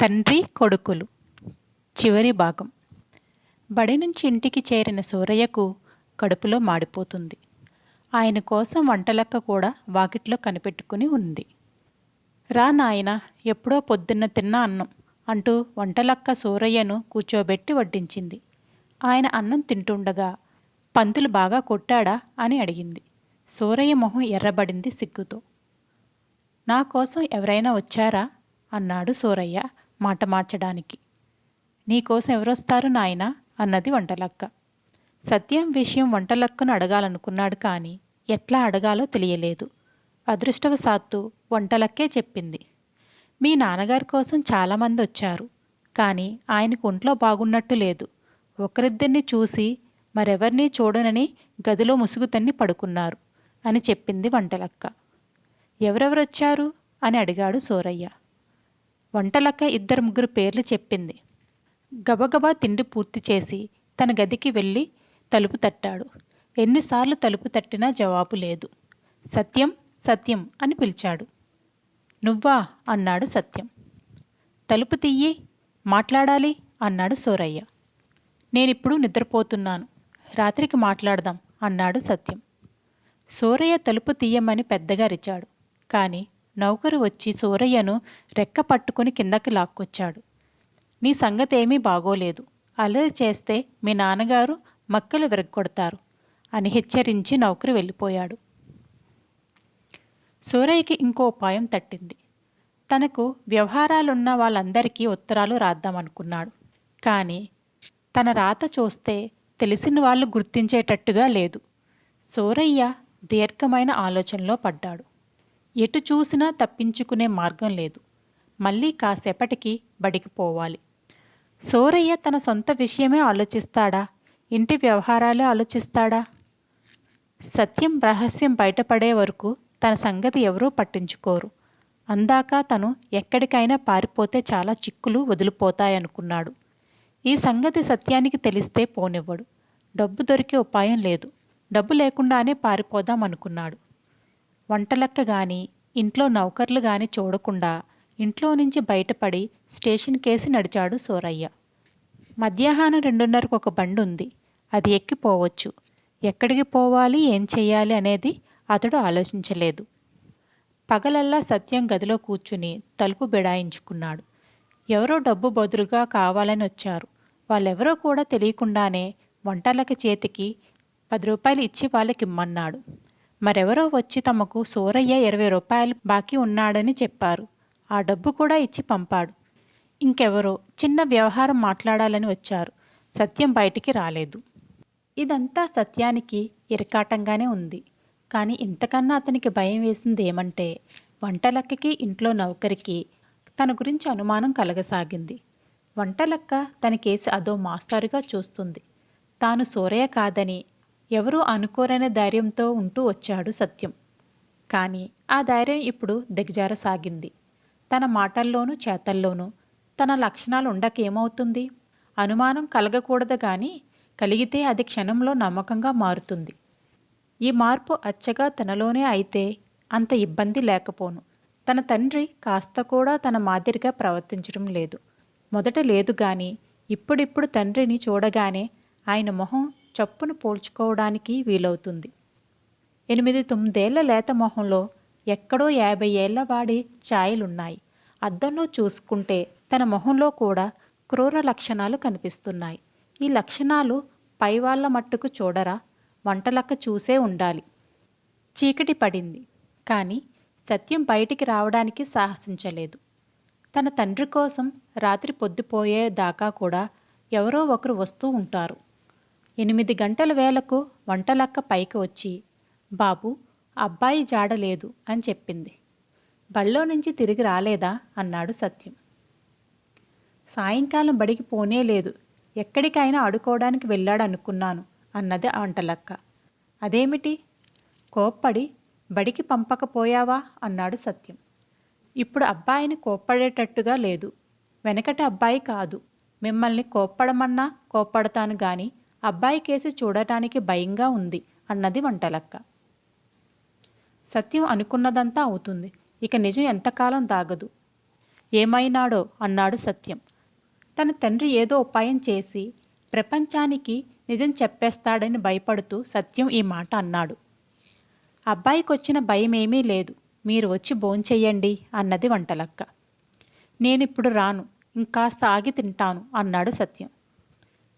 తండ్రి కొడుకులు. చివరి భాగం. బడి నుంచి ఇంటికి చేరిన సూరయ్యకు కడుపులో మాడిపోతుంది. ఆయన కోసం వంటలక్క కూడా వాకిట్లో కనిపెట్టుకుని ఉంది. రా నాయన ఎప్పుడో పొద్దున్న తిన్న అన్నం అంటూ వంటలక్క సూరయ్యను కూర్చోబెట్టి వడ్డించింది. ఆయన అన్నం తింటుండగా పంతులు బాగా కొట్టాడా? అని అడిగింది. సూరయ్య మొహం ఎర్రబడింది సిగ్గుతో. నా కోసం ఎవరైనా వచ్చారా? అన్నాడు సూరయ్య. మాట మార్చడానికి. నీకోసం ఎవరొస్తారు నాయనా? అన్నది వంటలక్క. సత్యం విషయం వంటలక్కను అడగాలనుకున్నాడు కానీ ఎట్లా అడగాలో తెలియలేదు. అదృష్టవశాత్తు వంటలక్కే చెప్పింది. మీ నాన్నగారి కోసం చాలామంది వచ్చారు కానీ ఆయనకు ఒంట్లో బాగున్నట్టు లేదు. ఒకరిద్దరిని చూసి మరెవరినీ చూడనని గదిలో ముసుగు తన్ని పడుకున్నారు అని చెప్పింది వంటలక్క. ఎవరెవరొచ్చారు? అని అడిగాడు సూరయ్య. వంటలక్క ఇద్దరు ముగ్గురు పేర్లు చెప్పింది. గబగబా తిండి పూర్తి చేసి తన గదికి వెళ్ళి తలుపు తట్టాడు. ఎన్నిసార్లు తలుపు తట్టినా జవాబు లేదు. సత్యం సత్యం అని పిలిచాడు. నువ్వా? అన్నాడు సత్యం. తలుపు తీయి మాట్లాడాలి అన్నాడు సూరయ్య. నేనిప్పుడు నిద్రపోతున్నాను. రాత్రికి మాట్లాడదాం అన్నాడు సత్యం. సూరయ్య తలుపు తీయమని పెద్దగా అరిచాడు. కానీ నౌకరు వచ్చి సూరయ్యను రెక్క పట్టుకుని కిందకి లాక్కొచ్చాడు. నీ సంగతి ఏమీ బాగోలేదు. అల్లరి చేస్తే మీ నాన్నగారు మక్కలు విరగ్గొడతారు అని హెచ్చరించి నౌకరు వెళ్ళిపోయాడు. సూరయ్యకి ఇంకో ఉపాయం తట్టింది. తనకు వ్యవహారాలున్న వాళ్ళందరికీ ఉత్తరాలు రాద్దామనుకున్నాడు. కానీ తన రాత చూస్తే తెలిసిన వాళ్ళు గుర్తించేటట్టుగా లేదు. సూరయ్య దీర్ఘమైన ఆలోచనలో పడ్డాడు. ఎటు చూసినా తప్పించుకునే మార్గం లేదు. మళ్ళీ కాసేపటికి బడికి పోవాలి. సూరయ్య తన సొంత విషయమే ఆలోచిస్తాడా? ఇంటి వ్యవహారాలే ఆలోచిస్తాడా? సత్యం రహస్యం బయటపడే వరకు తన సంగతి ఎవరూ పట్టించుకోరు. అందాక తను ఎక్కడికైనా పారిపోతే చాలా చిక్కులు వదిలిపోతాయనుకున్నాడు. ఈ సంగతి సత్యానికి తెలిస్తే పోనివ్వడు. డబ్బు దొరికే ఉపాయం లేదు. డబ్బు లేకుండానే పారిపోదాం అనుకున్నాడు వంటలక్క గాని ఇంట్లో నౌకర్లు గాని చూడకుండా ఇంట్లో నుంచి బయటపడి స్టేషన్ కేసి నడిచాడు సూరయ్య. మధ్యాహ్నం రెండున్నరకు ఒక బండి ఉంది అది ఎక్కిపోవచ్చు. ఎక్కడికి పోవాలి? ఏం చెయ్యాలి? అనేది అతడు ఆలోచించలేదు. పగలల్లా సత్యం గదిలో కూర్చుని తలుపు బిడాయించుకున్నాడు. ఎవరో డబ్బు బదులుగా కావాలని వచ్చారు. వాళ్ళెవరో కూడా తెలియకుండానే వంటలకి చేతికి పది రూపాయలు ఇచ్చి వాళ్ళకి ఇమ్మన్నాడు మరెవరో వచ్చి తమకు సూరయ్య ఇరవై రూపాయలు బాకీ ఉన్నాడని చెప్పారు. ఆ డబ్బు కూడా ఇచ్చి పంపాడు. ఇంకెవరో చిన్న వ్యవహారం మాట్లాడాలని వచ్చారు. సత్యం బయటికి రాలేదు. ఇదంతా సత్యానికి ఇరకాటంగానే ఉంది. కానీ ఇంతకన్నా అతనికి భయం వేసింది ఏమంటే వంటలక్కకి ఇంట్లో నౌకరికి తన గురించి అనుమానం కలగసాగింది. వంటలక్క తన కేసు అదో మాస్టారుగా చూస్తుంది. తాను సూరయ్య కాదని ఎవరూ అనుకోరనే ధైర్యంతో ఉంటూ వచ్చాడు సత్యం. కానీ ఆ ధైర్యం ఇప్పుడు దిగజారసాగింది. తన మాటల్లోనూ చేతల్లోనూ తన లక్షణాలు ఉండక ఏమవుతుంది అనుమానం కలగకూడదు కానీ కలిగితే అది క్షణంలో నమ్మకంగా మారుతుంది. ఈ మార్పు అచ్చగా తనలోనే అయితే అంత ఇబ్బంది లేకపోను. తన తండ్రి కాస్త కూడా తన మాదిరిగా ప్రవర్తించడం లేదు. మొదట లేదు కానీ ఇప్పుడిప్పుడు తండ్రిని చూడగానే ఆయన మొహం చప్పును పోల్చుకోవడానికి వీలవుతుంది. ఎనిమిది తొమ్మిదేళ్ళ లేత మొహంలో ఎక్కడో యాభై ఏళ్ళ వాడి ఛాయలున్నాయి. అద్దంలో చూసుకుంటే తన మొహంలో కూడా క్రూర లక్షణాలు కనిపిస్తున్నాయి. ఈ లక్షణాలు పైవాళ్ళ మట్టుకు చూడరా? వంటలక్క చూసే ఉండాలి. చీకటి పడింది. కానీ సత్యం బయటికి రావడానికి సాహసించలేదు. తన తండ్రి కోసం రాత్రి పొద్దుపోయేదాకా కూడా ఎవరో ఒకరు వస్తూ ఉంటారు. ఎనిమిది గంటల వేలకు వంటలక్క పైకి వచ్చి బాబు అబ్బాయి జాడలేదు అని చెప్పింది. బళ్ళో నుంచి తిరిగి రాలేదా? అన్నాడు సత్యం. సాయంకాలం బడికి పోనే లేదు. ఎక్కడికైనా ఆడుకోవడానికి వెళ్ళాడు అనుకున్నాను అన్నది వంటలక్క అదేమిటి? కోప్పడి బడికి పంపకపోయావా? అన్నాడు సత్యం. ఇప్పుడు అబ్బాయిని కోప్పడేటట్టుగా లేదు. వెనకటి అబ్బాయి కాదు. మిమ్మల్ని కోప్పడమన్నా కోప్పడతాను గాని అబ్బాయి కేసి చూడటానికి భయంగా ఉంది అన్నది వంటలక్క. సత్యం అనుకున్నదంతా అవుతుంది. ఇక నిజం ఎంతకాలం దాగదు. ఏమైనాడో అన్నాడు సత్యం. తన తండ్రి ఏదో ఉపాయం చేసి ప్రపంచానికి నిజం చెప్పేస్తాడని భయపడుతూ సత్యం ఈ మాట అన్నాడు. అబ్బాయికి వచ్చిన భయమేమీ లేదు. మీరు వచ్చి భోంచెయ్యండి అన్నది వంటలక్క. నేనిప్పుడు రాను. ఇంకాస్త ఆగి తింటాను అన్నాడు సత్యం.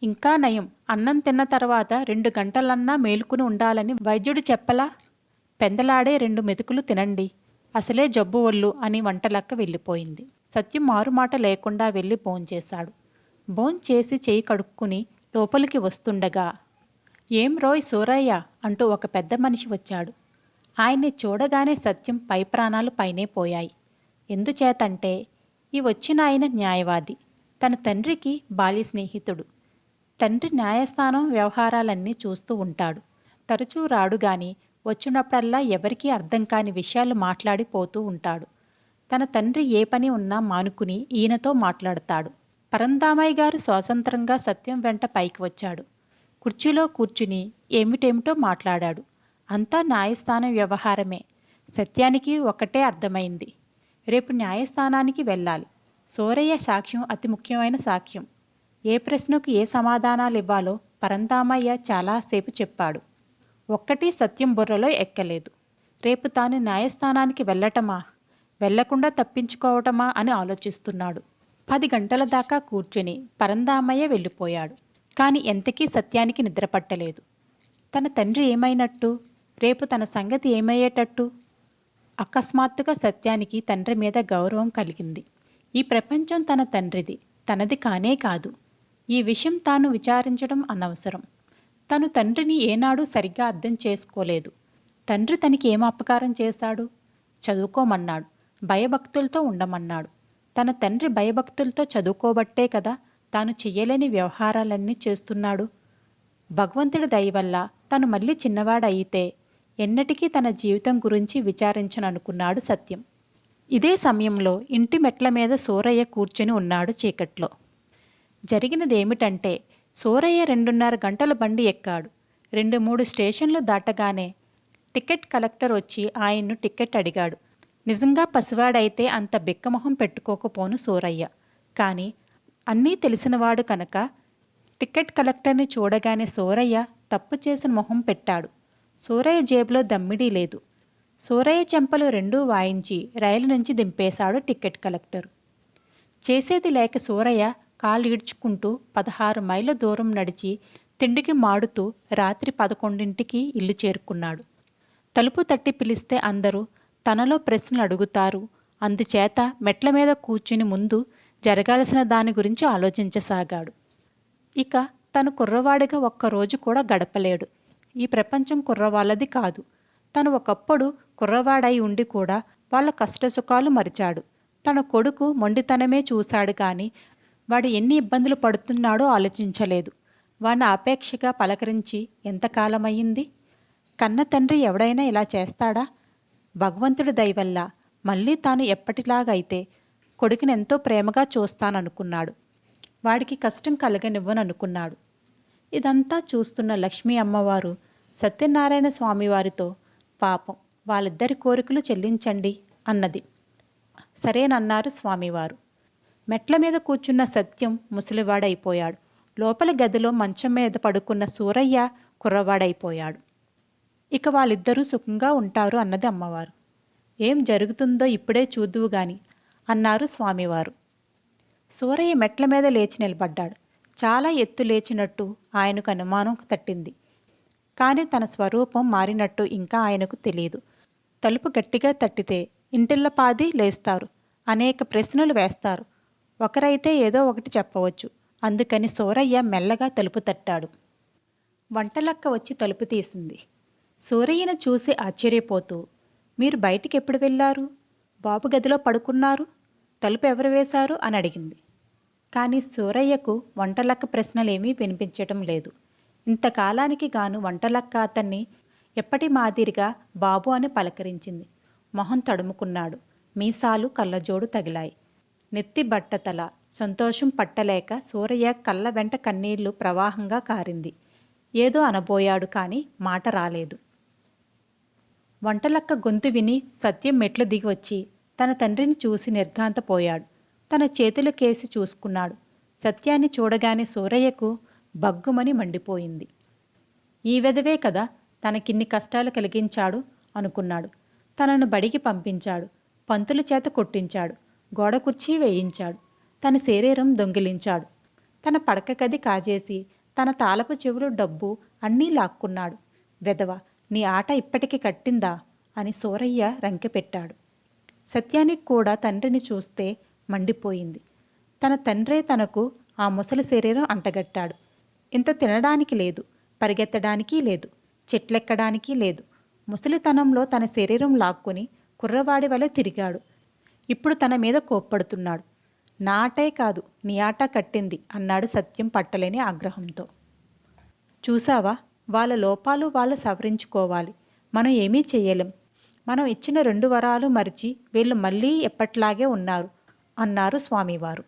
ఇంకా నయం. అన్నం తిన్న తర్వాత రెండు గంటలన్నా మేలుకుని ఉండాలని వైద్యుడు చెప్పలా? పెందలాడే రెండు మెతుకులు తినండి. అసలే జబ్బు ఒళ్ళు అని వంటలక్క వెళ్ళిపోయింది. సత్యం మారుమాట లేకుండా వెళ్ళి భోంచేశాడు భోంచేసి చేయి కడుక్కుని లోపలికి వస్తుండగా ఏం రోయ్ సూరయ్య అంటూ ఒక పెద్ద మనిషి వచ్చాడు. ఆయన్ని చూడగానే సత్యం పై ప్రాణాలు పైనే పోయాయి. ఎందుచేతంటే ఈ వచ్చిన ఆయన న్యాయవాది. తన తండ్రికి బాల్య స్నేహితుడు. తండ్రి న్యాయస్థానం వ్యవహారాలన్నీ చూస్తూ ఉంటాడు. తరచూ రాడు గాని వచ్చినప్పుడల్లా ఎవరికీ అర్థం కాని విషయాలు మాట్లాడిపోతూ ఉంటాడు. తన తండ్రి ఏ పని ఉన్నా మానుకుని ఈయనతో మాట్లాడతాడు. పరందామయ్య గారు స్వాతంత్రంగా సత్యం వెంట పైకి వచ్చాడు. కుర్చీలో కూర్చుని ఏమిటేమిటో మాట్లాడాడు. అంతా న్యాయస్థానం వ్యవహారమే. సత్యానికి ఒకటే అర్థమైంది. రేపు న్యాయస్థానానికి వెళ్ళాలి. సోరయ్య సాక్ష్యం అతి ముఖ్యమైన సాక్ష్యం. ఏ ప్రశ్నకు ఏ సమాధానాలు ఇవ్వాలో పరందామయ్య చాలాసేపు చెప్పాడు. ఒక్కటి సత్యం బుర్రలో ఎక్కలేదు. రేపు తాను న్యాయస్థానానికి వెళ్ళటమా? వెళ్ళకుండా తప్పించుకోవటమా అని ఆలోచిస్తున్నాడు. పది గంటల దాకా కూర్చుని పరందామయ్య వెళ్ళిపోయాడు. కాని ఎంతకీ సత్యానికి నిద్రపట్టలేదు తన తండ్రి ఏమైనట్టు? రేపు తన సంగతి ఏమయ్యేటట్టు? అకస్మాత్తుగా సత్యానికి తండ్రి మీద గౌరవం కలిగింది. ఈ ప్రపంచం తన తండ్రిది తనది కానే కాదు. ఈ విషయం తాను విచారించడం అనవసరం. తను తండ్రిని ఏనాడు సరిగ్గా అర్థం చేసుకోలేదు. తండ్రి తనకి ఏం అపకారం చేశాడు? చదువుకోమన్నాడు. భయభక్తులతో ఉండమన్నాడు. తన తండ్రి భయభక్తులతో చదువుకోబట్టే కదా తాను చెయ్యలేని వ్యవహారాలన్నీ చేస్తున్నాడు. భగవంతుడి దయ వల్ల తను మళ్ళీ చిన్నవాడయితే ఎన్నటికీ తన జీవితం గురించి విచారించననుకున్నాడు సత్యం. ఇదే సమయంలో ఇంటి మెట్ల మీద సూరయ్య కూర్చొని ఉన్నాడు చీకట్లో. జరిగినదేమిటంటే సూరయ్య రెండున్నర గంటలు బండి ఎక్కాడు. రెండు మూడు స్టేషన్లు దాటగానే టికెట్ కలెక్టర్ వచ్చి ఆయన్ను టికెట్ అడిగాడు. నిజంగా పసివాడైతే అంత బిక్కమొహం పెట్టుకోకపోను సూరయ్య. కానీ అన్నీ తెలిసినవాడు కనుక టికెట్ కలెక్టర్ని చూడగానే సూరయ్య తప్పు చేసిన మొహం పెట్టాడు. సూరయ్య జేబులో దమ్మిడీ లేదు. సూరయ్య చెంపలు రెండూ వాయించి రైలు నుంచి దింపేశాడు టికెట్ కలెక్టర్. చేసేది లేక సూరయ్య కాళ్ళు ఈడ్చుకుంటూ పదహారు మైళ్ళ దూరం నడిచి తిండికి మాడుతూ రాత్రి పదకొండింటికి ఇల్లు చేరుకున్నాడు. తలుపు తట్టి పిలిస్తే అందరూ తనలో ప్రశ్నలు అడుగుతారు. అందుచేత మెట్ల మీద కూర్చుని ముందు జరగాల్సిన దాని గురించి ఆలోచించసాగాడు. ఇక తను కుర్రవాడిగా ఒక్కరోజు కూడా గడపలేడు. ఈ ప్రపంచం కుర్రవాళ్ళది కాదు. తను ఒకప్పుడు కుర్రవాడై ఉండి కూడా వాళ్ళ కష్టసుఖాలు మరిచాడు. తన కొడుకు మొండితనమే చూశాడు కానీ వాడు ఎన్ని ఇబ్బందులు పడుతున్నాడో ఆలోచించలేదు. వాడిని అపేక్షగా పలకరించి ఎంతకాలమయ్యింది? కన్న తండ్రి ఎవడైనా ఇలా చేస్తాడా? భగవంతుడి దయవల్ల మళ్ళీ తాను ఎప్పటిలాగైతే కొడుకుని ఎంతో ప్రేమగా చూస్తాననుకున్నాడు. వాడికి కష్టం కలగనివ్వననుకున్నాడు. ఇదంతా చూస్తున్న లక్ష్మీ అమ్మవారు సత్యనారాయణ స్వామివారితో పాపం వాళ్ళిద్దరి కోరికలు చెల్లించండి అన్నది. సరేనన్నారు స్వామివారు. మెట్ల మీద కూర్చున్న సత్యం ముసలివాడైపోయాడు. లోపల గదిలో మంచం మీద పడుకున్న సూరయ్య కుర్రవాడైపోయాడు. ఇక వాళ్ళిద్దరూ సుఖంగా ఉంటారు అన్నది అమ్మవారు. ఏం జరుగుతుందో ఇప్పుడే చూద్దువు గాని అన్నారు స్వామివారు. సూరయ్య మెట్ల మీద లేచి నిలబడ్డాడు. చాలా ఎత్తు లేచినట్టు ఆయనకు అనుమానం తట్టింది. కానీ తన స్వరూపం మారినట్టు ఇంకా ఆయనకు తెలియదు తలుపు గట్టిగా తట్టితే ఇంటిల్లపాది లేస్తారు. అనేక ప్రశ్నలు వేస్తారు. ఒకరైతే ఏదో ఒకటి చెప్పవచ్చు. అందుకని సూరయ్య మెల్లగా తలుపు తట్టాడు. వంటలక్క వచ్చి తలుపు తీసింది. సూరయ్యను చూసి ఆశ్చర్యపోతూ మీరు బయటికి ఎప్పుడు వెళ్ళారు? బాబు గదిలో పడుకున్నారు? తలుపు ఎవరు వేశారు? అని అడిగింది. కానీ సూరయ్యకు వంటలక్క ప్రశ్నలేమీ వినిపించటం లేదు. ఇంతకాలానికి గాను వంటలక్క అతన్ని ఎప్పటి మాదిరిగా బాబు అని పలకరించింది. మొహం తడుముకున్నాడు. మీసాలు కళ్ళజోడు తగిలాయి. నెత్తి బట్టతల సంతోషం పట్టలేక సూరయ్య కళ్ళ వెంట కన్నీళ్ళు ప్రవాహంగా కారింది. ఏదో అనబోయాడు కానీ మాట రాలేదు. వంటలక్క గొంతు విని సత్యం మెట్లు దిగివచ్చి తన తండ్రిని చూసి నిర్ఘాంతపోయాడు. తన చేతులు కేసి చూసుకున్నాడు. సత్యాన్ని చూడగానే సూరయ్యకు బగ్గుమని మండిపోయింది. ఈ విధవే కదా తనకిన్ని కష్టాలు కలిగించాడు అనుకున్నాడు. తనను బడికి పంపించాడు. పంతుల చేత కొట్టించాడు. గోడ కుర్చీ వేయించాడు. తన శరీరం దొంగిలించాడు. తన పడక గది కాజేసి తన తాళపు చెవులు డబ్బు అన్నీ లాక్కున్నాడు. వెధవ నీ ఆట ఇప్పటికి కట్టిందా అని సూరయ్య రంకెపెట్టాడు సత్యానికి కూడా తండ్రిని చూస్తే మండిపోయింది. తన తండ్రే తనకు ఆ ముసలి శరీరం అంటగట్టాడు. ఇంత తినడానికి లేదు పరిగెత్తడానికి లేదు చెట్లెక్కడానికి లేదు. ముసలితనంలో తన శరీరం లాక్కుని కుర్రవాడి వలె తిరిగాడు. ఇప్పుడు తన మీద కోప్పడుతున్నాడు. నా ఆటే కాదు నీ ఆట కట్టింది అన్నాడు సత్యం పట్టలేని ఆగ్రహంతో. చూసావా వాళ్ళ లోపాలు వాళ్ళు సవరించుకోవాలి. మనం ఏమీ చేయలేం మనం ఇచ్చిన రెండు వరాలు మరిచి వీళ్ళు మళ్ళీ ఎప్పట్లాగే ఉన్నారు అన్నారు స్వామివారు.